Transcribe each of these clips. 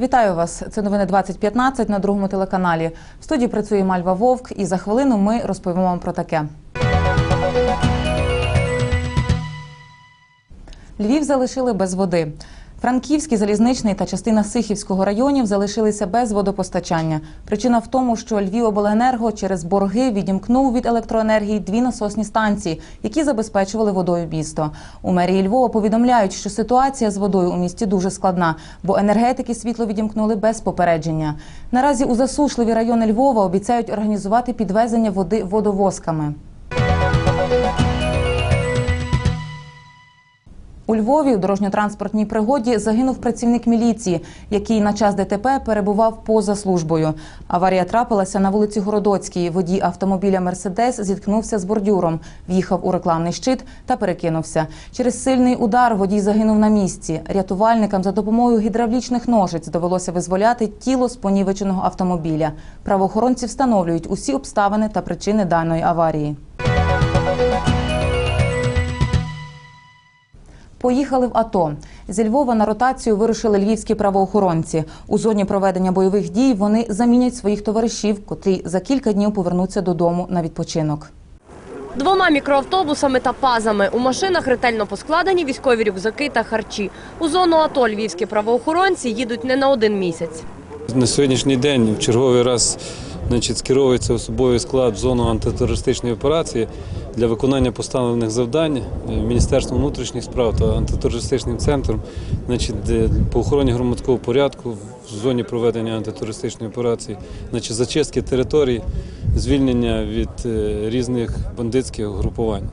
Вітаю вас. Це новини 2015 на другому телеканалі. В студії працює Мальва Вовк, і за хвилину ми розповімо вам про таке. Львів залишили без води. Франківський, залізничний та частина Сихівського районів залишилися без водопостачання. Причина в тому, що Львівобленерго через борги відімкнув від електроенергії дві насосні станції, які забезпечували водою місто. У мерії Львова повідомляють, що ситуація з водою у місті дуже складна, бо енергетики світло відімкнули без попередження. Наразі у засушливі райони Львова обіцяють організувати підвезення води водовозками. У Львові у дорожньо-транспортній пригоді загинув працівник міліції, який на час ДТП перебував поза службою. Аварія трапилася на вулиці Городоцькій. Водій автомобіля Мерседес зіткнувся з бордюром, в'їхав у рекламний щит та перекинувся. Через сильний удар водій загинув на місці. Рятувальникам за допомогою гідравлічних ножиць довелося визволяти тіло з понівеченого автомобіля. Правоохоронці встановлюють усі обставини та причини даної аварії. Поїхали в АТО. Зі Львова на ротацію вирушили львівські правоохоронці. У зоні проведення бойових дій вони замінять своїх товаришів, котрі за кілька днів повернуться додому на відпочинок. Двома мікроавтобусами та пазами. У машинах ретельно поскладені військові рюкзаки та харчі. У зону АТО львівські правоохоронці їдуть не на один місяць. На сьогоднішній день в черговий раз значить, скеровується особовий склад в зону антитерористичної операції для виконання поставлених завдань е, Міністерством внутрішніх справ та антитерористичним центром значить, по охороні громадського порядку в зоні проведення антитерористичної операції, значить, зачистки територій, звільнення від е, різних бандитських групувань.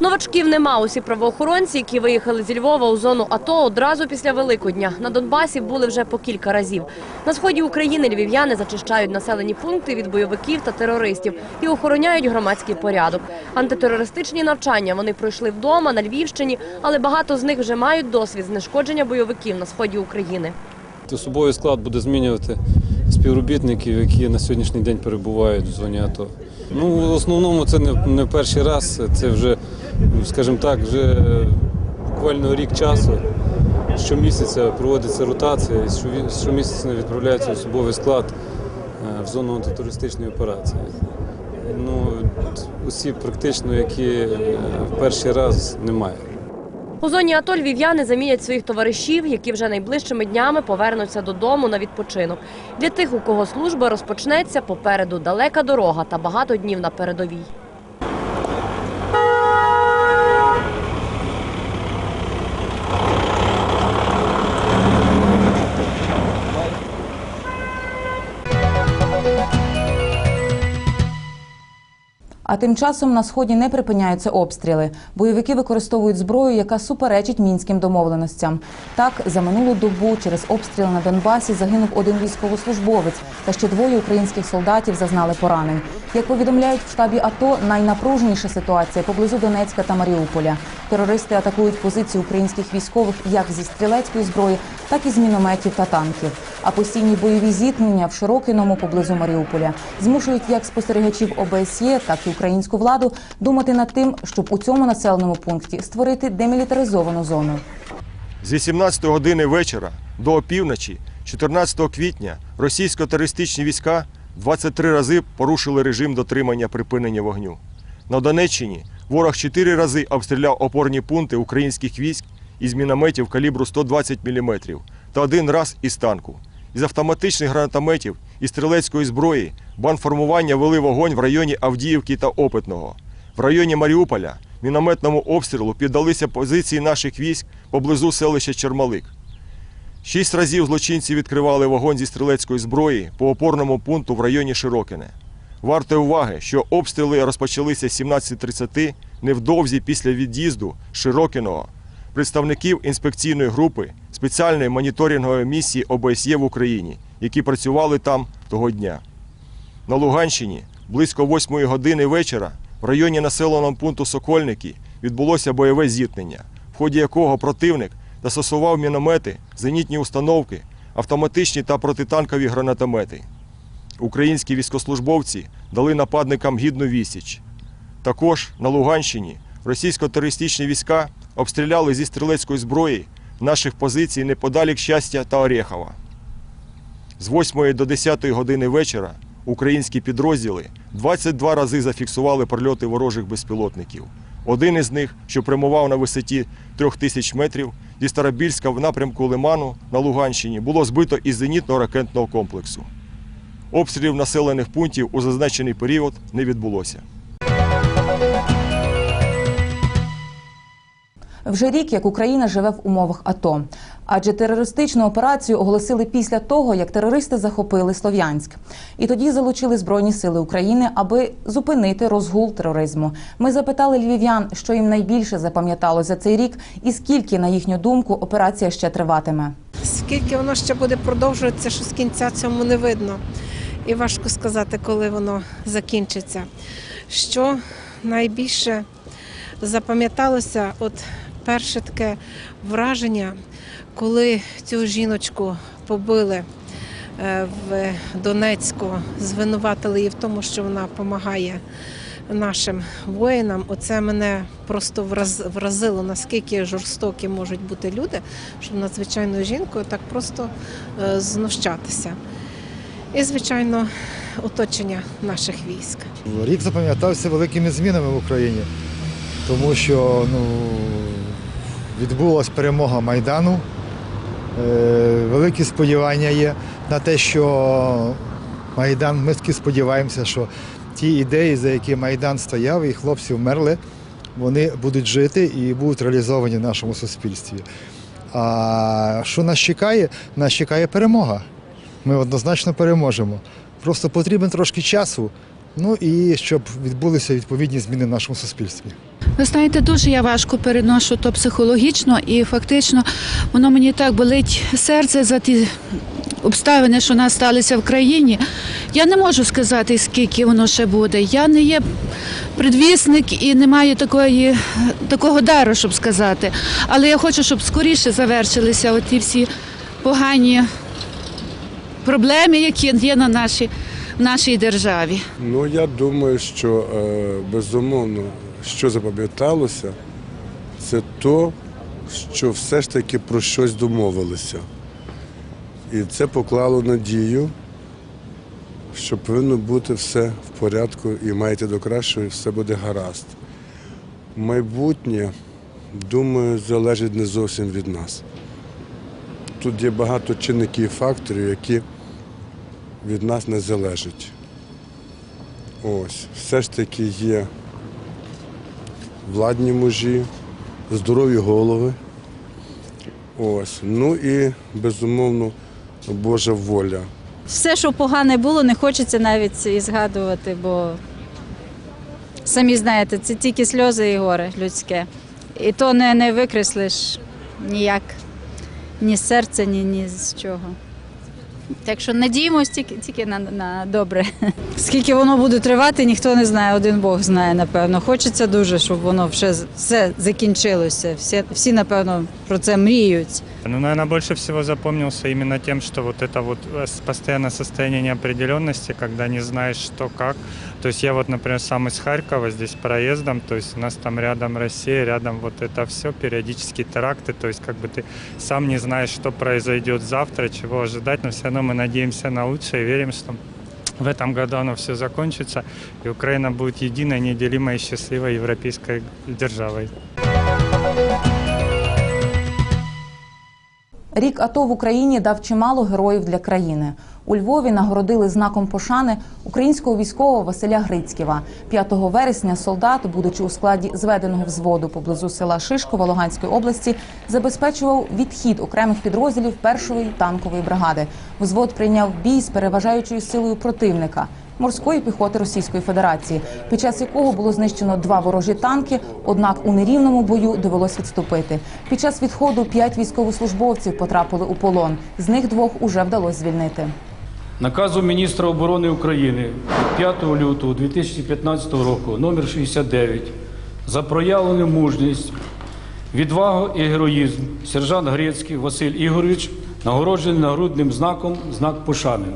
Новачків нема. Усі правоохоронці, які виїхали зі Львова у зону АТО одразу після Великодня. На Донбасі були вже по кілька разів. На сході України львів'яни зачищають населені пункти від бойовиків та терористів і охороняють громадський порядок. Антитерористичні навчання вони пройшли вдома на Львівщині, але багато з них вже мають досвід знешкодження бойовиків на сході України. Особовий склад буде змінювати співробітників, які на сьогоднішній день перебувають в зоні АТО. Ну, в основному це не, не перший раз, це вже, скажімо так, вже буквально рік часу. Щомісяця проводиться ротація, і щомісяця відправляється особовий склад е, в зону антитерористичної операції. Ну, усі практично, які е, в перший раз немає. У зоні АТО львів'яни замінять своїх товаришів, які вже найближчими днями повернуться додому на відпочинок. Для тих, у кого служба розпочнеться, попереду далека дорога та багато днів на передовій. А тим часом на сході не припиняються обстріли. Бойовики використовують зброю, яка суперечить мінським домовленостям. Так, за минулу добу через обстріли на Донбасі загинув один військовослужбовець, та ще двоє українських солдатів зазнали поранень. Як повідомляють в штабі АТО, найнапруженіша ситуація поблизу Донецька та Маріуполя. Терористи атакують позиції українських військових як зі стрілецької зброї, так і з мінометів та танків. А постійні бойові зіткнення в Широкиному поблизу Маріуполя змушують як спостерігачів ОБСЄ, так і українську владу думати над тим, щоб у цьому населеному пункті створити демілітаризовану зону. З 18 години вечора до опівночі, 14 квітня, російсько-терористичні війська 23 рази порушили режим дотримання припинення вогню. На Донеччині ворог 4 рази обстріляв опорні пункти українських військ із мінометів калібру 120 мм та один раз із танку. Із автоматичних гранатометів і стрілецької зброї банформування вели вогонь в районі Авдіївки та Опитного. В районі Маріуполя мінометному обстрілу піддалися позиції наших військ поблизу селища Чермалик. Шість разів злочинці відкривали вогонь зі стрілецької зброї по опорному пункту в районі Широкине. Варто уваги, що обстріли розпочалися 17.30 невдовзі після від'їзду Широкиного представників інспекційної групи спеціальної моніторингової місії ОБСЄ в Україні, які працювали там того дня. На Луганщині близько 8 години вечора в районі населеного пункту Сокольники відбулося бойове зіткнення, в ході якого противник застосував міномети, зенітні установки, автоматичні та протитанкові гранатомети. Українські військослужбовці дали нападникам гідну відсіч. Також на Луганщині російсько-терористичні війська обстріляли зі стрілецької зброї наших позицій неподалік щастя та Орєхова. З 8 до 10 години вечора українські підрозділи 22 рази зафіксували прольоти ворожих безпілотників. Один із них, що прямував на висоті 3000 метрів, зі Старобільська в напрямку Лиману на Луганщині було збито із зенітно-ракетного комплексу. Обстрілів населених пунктів у зазначений період не відбулося. Вже рік, як Україна живе в умовах АТО. Адже терористичну операцію оголосили після того, як терористи захопили Слов'янськ. І тоді залучили Збройні сили України, аби зупинити розгул тероризму. Ми запитали львів'ян, що їм найбільше запам'ятало за цей рік, і скільки, на їхню думку, операція ще триватиме. Скільки воно ще буде продовжуватися, що з кінця цьому не видно. І важко сказати, коли воно закінчиться. Що найбільше запам'яталося, от перше таке враження, коли цю жіночку побили е, в Донецьку, звинуватили її в тому, що вона допомагає нашим воїнам. Оце мене просто вразило, наскільки жорстокі можуть бути люди, щоб над звичайною жінкою так просто е, знущатися. І, звичайно, оточення наших військ. Рік запам'ятався великими змінами в Україні, тому що ну, відбулася перемога Майдану. Е, великі сподівання є на те, що Майдан, ми таки сподіваємося, що ті ідеї, за які Майдан стояв, і хлопці вмерли, вони будуть жити і будуть реалізовані в нашому суспільстві. А що нас чекає? Нас чекає перемога. Ми однозначно переможемо. Просто потрібен трошки часу. Ну і щоб відбулися відповідні зміни в нашому суспільстві. Ви знаєте, дуже я важко переношу то психологічно, і фактично воно мені так болить серце за ті обставини, що нас сталися в країні. Я не можу сказати, скільки воно ще буде. Я не є предвісник і не маю такої, такого дару, щоб сказати. Але я хочу, щоб скоріше завершилися оті всі погані проблеми, які є на нашій, в нашій державі. Ну, я думаю, що е, безумовно, що запам'яталося, це то, що все ж таки про щось домовилися. І це поклало надію, що повинно бути все в порядку і маєте до кращого, і все буде гаразд. Майбутнє, думаю, залежить не зовсім від нас. Тут є багато чинників і факторів, які від нас не залежать. Ось, все ж таки є владні мужі, здорові голови. Ось. Ну і безумовно Божа воля. Все, що погане було, не хочеться навіть і згадувати, бо самі знаєте, це тільки сльози і горе людське. І то не, не викреслиш ніяк, ні з серця, ні, ні з чого. Так що надіємось тільки, тільки на, на добре. Скільки воно буде тривати, ніхто не знає, один Бог знає, напевно. Хочеться дуже, щоб воно вже все закінчилося. Всі, всі напевно, про це мріють. Ну, наверное, больше всего запомнился именно тем, что вот это вот с- постоянное состояние неопределенности, когда не знаешь, что как. То есть я вот, например, сам из Харькова, здесь проездом, то есть у нас там рядом Россия, рядом вот это все, периодически теракты, то есть как бы ты сам не знаешь, что произойдет завтра, чего ожидать, но все равно мы надеемся на лучшее и верим, что в этом году оно все закончится, и Украина будет единой, неделимой и счастливой европейской державой. Рік АТО в Україні дав чимало героїв для країни. У Львові нагородили знаком пошани українського військового Василя Грицьківа. 5 вересня солдат, будучи у складі зведеного взводу поблизу села Шишкова Луганської області, забезпечував відхід окремих підрозділів першої танкової бригади. Взвод прийняв бій з переважаючою силою противника. Морської піхоти Російської Федерації, під час якого було знищено два ворожі танки. Однак у нерівному бою довелось відступити. Під час відходу п'ять військовослужбовців потрапили у полон. З них двох уже вдалося звільнити. Наказом міністра оборони України 5 лютого 2015 року номер 69 за проявлену мужність, відвагу і героїзм сержант Грецький Василь Ігорович нагороджений нагрудним знаком знак пошани.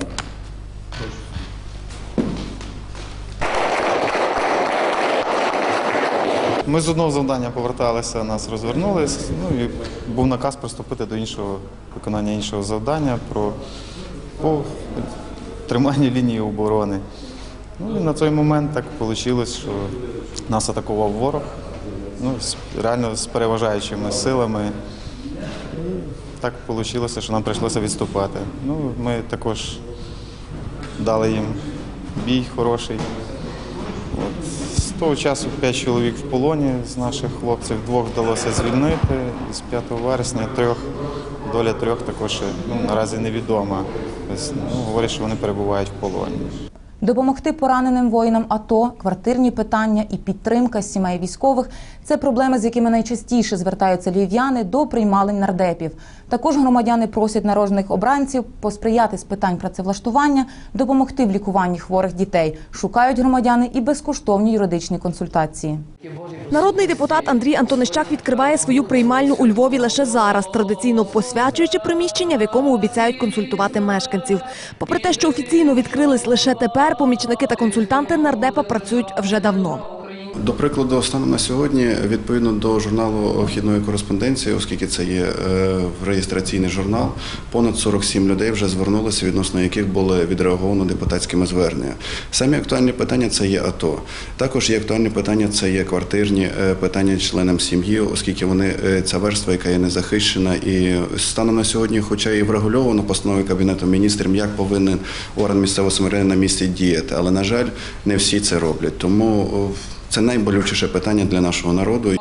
Ми з одного завдання поверталися, нас розвернулись. Ну і був наказ приступити до іншого виконання іншого завдання про по триманню лінії оборони. Ну і на той момент так вийшло, що нас атакував ворог. Ну, реально з переважаючими силами. Так вийшло, що нам прийшлося відступати. Ну, ми також дали їм бій хороший. От, того часу 5 чоловік в полоні з наших хлопців, двох вдалося звільнити. І з 5 вересня трьох, доля трьох також ну, наразі невідома. Ну, говорять, що вони перебувають в полоні. Допомогти пораненим воїнам АТО, квартирні питання і підтримка сімей військових це проблеми, з якими найчастіше звертаються львів'яни до приймалень нардепів. Також громадяни просять народних обранців посприяти з питань працевлаштування, допомогти в лікуванні хворих дітей. Шукають громадяни і безкоштовні юридичні консультації. Народний депутат Андрій Антонищак відкриває свою приймальню у Львові лише зараз, традиційно посвячуючи приміщення, в якому обіцяють консультувати мешканців. Попри те, що офіційно відкрились лише помічники та консультанти нардепа працюють вже давно. До прикладу, станом на сьогодні, відповідно до журналу вхідної кореспонденції, оскільки це є е, реєстраційний журнал, понад 47 людей вже звернулися, відносно яких було відреаговано депутатськими зверненнями. Самі актуальні питання це є АТО. Також є актуальні питання це є квартирні е, питання членам сім'ї, оскільки вони е, ця верства, яка є незахищена, і станом на сьогодні, хоча і врегульовано постановою кабінету міністрів, як повинен орган місцевого самоврядування на місці діяти, але на жаль, не всі це роблять. Тому це найболючіше питання для нашого народу.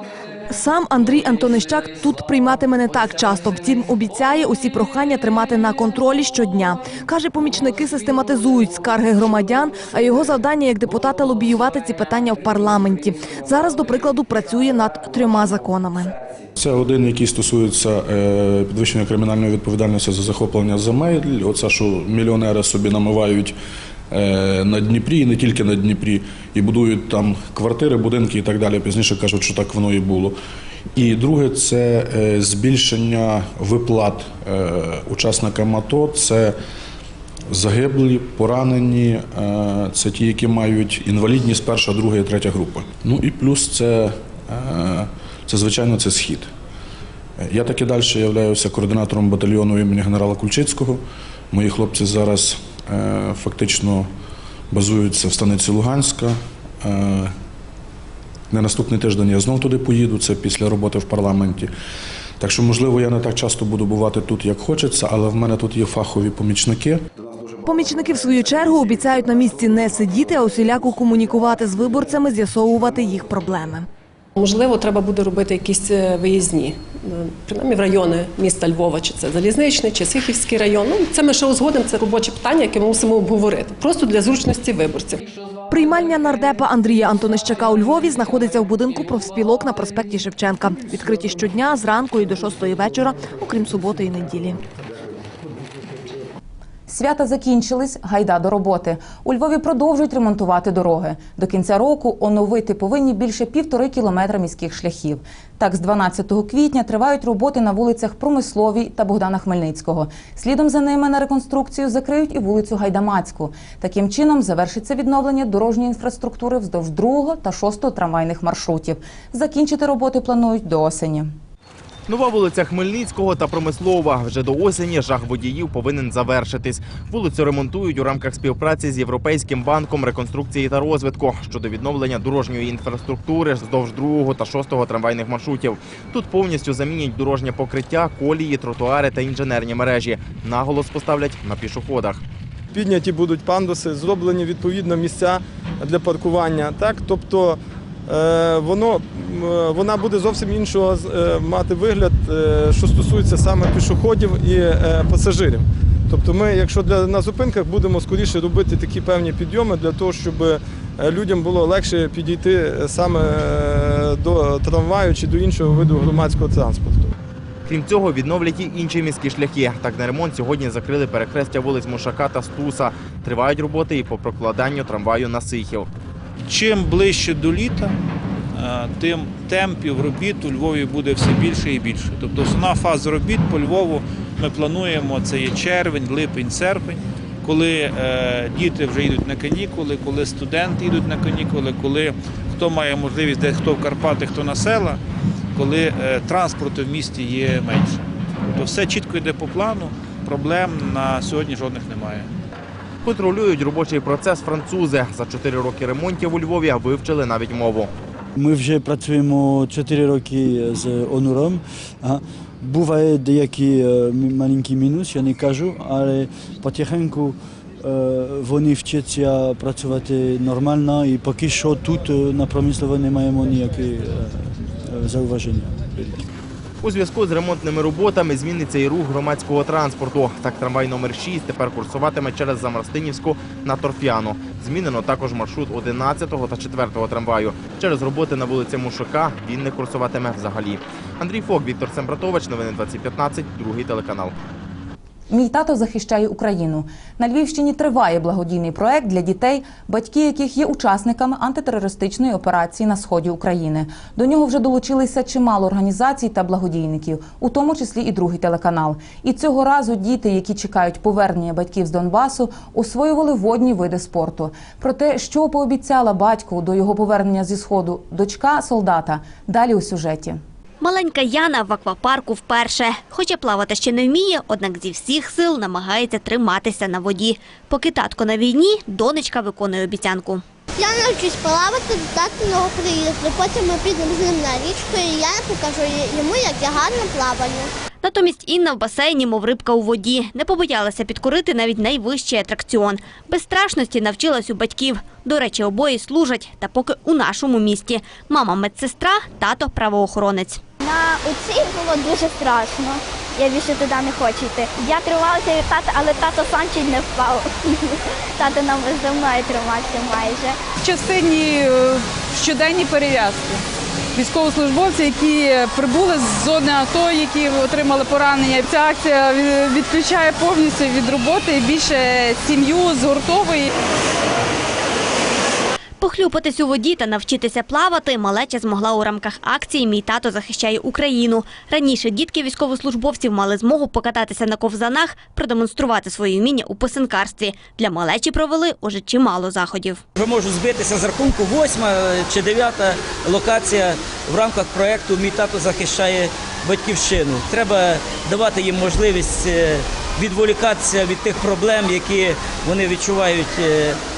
Сам Андрій Антонищак тут прийматиме не так часто. Втім, обіцяє усі прохання тримати на контролі щодня. Каже, помічники систематизують скарги громадян, а його завдання як депутата лобіювати ці питання в парламенті. Зараз, до прикладу, працює над трьома законами. Це один, який стосується е, підвищення кримінальної відповідальності за захоплення земель. Оце, що мільйонери собі намивають на Дніпрі, і не тільки на Дніпрі, і будують там квартири, будинки і так далі. Пізніше кажуть, що так воно і було. І друге це е, збільшення виплат е, учасникам АТО. Це Загиблі, поранені, е, це ті, які мають інвалідність перша, друга і третя група. Ну і плюс це, е, це звичайно, це схід. Е, Я так і далі являюся координатором батальйону імені генерала Кульчицького. Мої хлопці зараз е, фактично базуються в станиці Луганська. Е, На наступний тиждень я знов туди поїду, це після роботи в парламенті. Так що, можливо, я не так часто буду бувати тут, як хочеться, але в мене тут є фахові помічники. Помічники, в свою чергу, обіцяють на місці не сидіти, а усіляко комунікувати з виборцями, з'ясовувати їх проблеми. Можливо, треба буде робити якісь е, виїзні, е, принаймні в райони міста Львова, чи це Залізничний, чи Сихівський район. Ну, це ми ще узгодимо, це робоче питання, яке ми мусимо обговорити. Просто для зручності виборців. Приймальня нардепа Андрія Антонищака у Львові знаходиться в будинку профспілок на проспекті Шевченка. Відкриті щодня зранку і до шостої вечора, окрім суботи і неділі. Свята закінчились, гайда до роботи. У Львові продовжують ремонтувати дороги. До кінця року оновити повинні більше півтори кілометра міських шляхів. Так, з 12 квітня тривають роботи на вулицях Промисловій та Богдана Хмельницького. Слідом за ними на реконструкцію закриють і вулицю Гайдамацьку. Таким чином завершиться відновлення дорожньої інфраструктури вздовж другого та шостого трамвайних маршрутів. Закінчити роботи планують до осені. Нова вулиця Хмельницького та Промислова. Вже до осені жах водіїв повинен завершитись. Вулицю ремонтують у рамках співпраці з Європейським банком реконструкції та розвитку щодо відновлення дорожньої інфраструктури вздовж другого та шостого трамвайних маршрутів. Тут повністю замінять дорожнє покриття, колії, тротуари та інженерні мережі. Наголос поставлять на пішоходах. підняті будуть пандуси, зроблені відповідно місця для паркування. Так, тобто воно е, вона буде зовсім іншого е, мати вигляд, е, що стосується саме пішоходів і е, пасажирів. Тобто, ми, якщо для на зупинках будемо скоріше робити такі певні підйоми для того, щоб е, людям було легше підійти е, саме е, до трамваю чи до іншого виду громадського транспорту. Крім цього, відновлять і інші міські шляхи. Так на ремонт сьогодні закрили перехрестя вулиць Мушака та Стуса. Тривають роботи і по прокладанню трамваю на Сихів. Чим ближче до літа, е, тим темпів робіт у Львові буде все більше і більше. Тобто основна фаза робіт по Львову ми плануємо, це є червень, липень, серпень, коли е, діти вже йдуть на канікули, коли студенти йдуть на канікули, коли хто має можливість, де хто в Карпати, хто на села, коли е, транспорту в місті є менше. Тобто все чітко йде по плану. проблем на сьогодні жодних немає. Контролюють робочий процес французи. За чотири роки ремонтів у Львові вивчили навіть мову. Ми вже працюємо 4 роки з онуром. Буває деякі е, маленький мінус, я не кажу, але потихеньку е, вони вчаться працювати нормально і поки що тут е, на промислово не маємо ніяких зауваження. У зв'язку з ремонтними роботами зміниться і рух громадського транспорту. Так, трамвай номер 6 тепер курсуватиме через Замарстинівську на Торф'яну. Змінено також маршрут 11 та 4 трамваю. Через роботи на вулиці Мушака він не курсуватиме взагалі. Андрій Фок, Віктор Сембратович, новини 2015, другий телеканал. Мій тато захищає Україну. На Львівщині триває благодійний проект для дітей, батьки яких є учасниками антитерористичної операції на сході України. До нього вже долучилися чимало організацій та благодійників, у тому числі і другий телеканал. І цього разу діти, які чекають повернення батьків з Донбасу, освоювали водні види спорту. Про те, що пообіцяла батьку до його повернення зі сходу дочка солдата, далі у сюжеті. Маленька Яна в аквапарку вперше. Хоча плавати ще не вміє, однак зі всіх сил намагається триматися на воді. Поки татко на війні, донечка виконує обіцянку. Я навчусь плавати до татиного приїзду. Потім ми підемо з ним на річку, і я покажу йому, як я гарно плаваю. Натомість Інна в басейні, мов рибка у воді, не побоялася підкорити навіть найвищий атракціон. Безстрашності навчилась у батьків. До речі, обоє служать, та поки у нашому місті. Мама медсестра, тато правоохоронець. На оці було дуже страшно. Я більше туди не хочу йти. Я трималася від тата, але тато сам не впав. Тато нам за мною тримався майже. В частині е, щоденні перев'язки. Військовослужбовці, які прибули з зони АТО, які отримали поранення. Ця акція відключає повністю від роботи більше сім'ю згуртовує. Похлюпатись у воді та навчитися плавати малеча змогла у рамках акції Мій тато захищає Україну. Раніше дітки військовослужбовців мали змогу покататися на ковзанах, продемонструвати свої вміння у писанкарстві. Для малечі провели уже чимало заходів. Вже можу збитися з рахунку восьма чи дев'ята локація в рамках проєкту Мій тато захищає батьківщину. Треба давати їм можливість е, відволікатися від тих проблем, які вони відчувають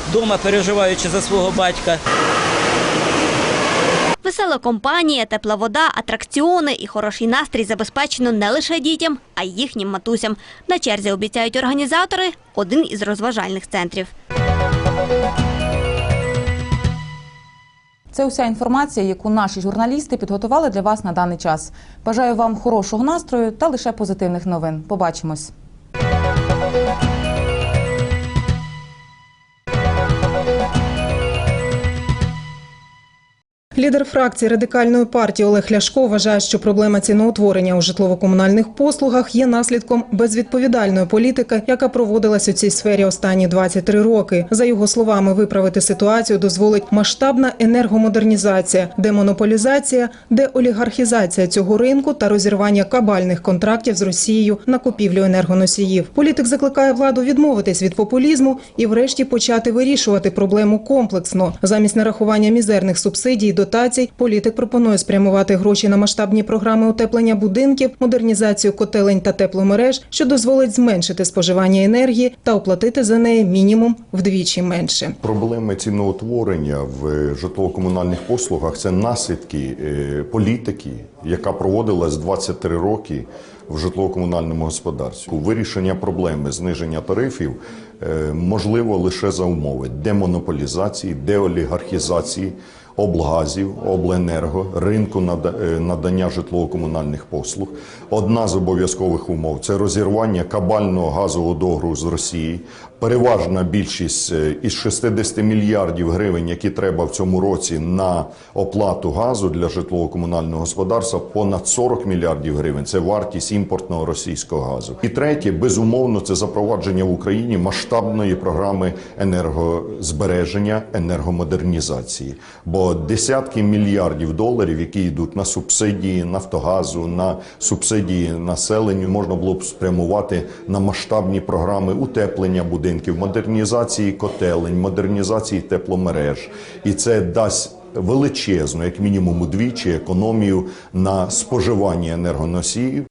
вдома, переживаючи за свого батька. Весела компанія, тепла вода, атракціони і хороший настрій забезпечено не лише дітям, а й їхнім матусям. На черзі обіцяють організатори один із розважальних центрів. Це уся інформація, яку наші журналісти підготували для вас на даний час. Бажаю вам хорошого настрою та лише позитивних новин. Побачимось. Лідер фракції радикальної партії Олег Ляшко вважає, що проблема ціноутворення у житлово-комунальних послугах є наслідком безвідповідальної політики, яка проводилась у цій сфері останні 23 роки. За його словами, виправити ситуацію дозволить масштабна енергомодернізація, демонополізація, деолігархізація цього ринку та розірвання кабальних контрактів з Росією на купівлю енергоносіїв. Політик закликає владу відмовитись від популізму і, врешті, почати вирішувати проблему комплексно замість нарахування мізерних субсидій і дотацій. Політик пропонує спрямувати гроші на масштабні програми утеплення будинків, модернізацію котелень та тепломереж, що дозволить зменшити споживання енергії та оплатити за неї мінімум вдвічі менше. Проблеми ціноутворення в житлово-комунальних послугах це наслідки е, політики, яка проводилась 23 роки в житлово-комунальному господарстві. Вирішення проблеми зниження тарифів е, можливо лише за умови демонополізації, деолігархізації. Облгазів, обленерго, ринку е, надання житлово-комунальних послуг. Одна з обов'язкових умов це розірвання кабального газового договору з Росії. Переважна більшість е, із 60 мільярдів гривень, які треба в цьому році на оплату газу для житлово-комунального господарства, понад 40 мільярдів гривень це вартість імпортного російського газу. І третє, безумовно, це запровадження в Україні масштабної програми енергозбереження, енергомодернізації. Бо десятки мільярдів доларів, які йдуть на субсидії Нафтогазу, на субсидії населенню, можна було б спрямувати на масштабні програми утеплення будинків, модернізації котелень, модернізації тепломереж. І це дасть величезну, як мінімум удвічі, економію на споживанні енергоносіїв.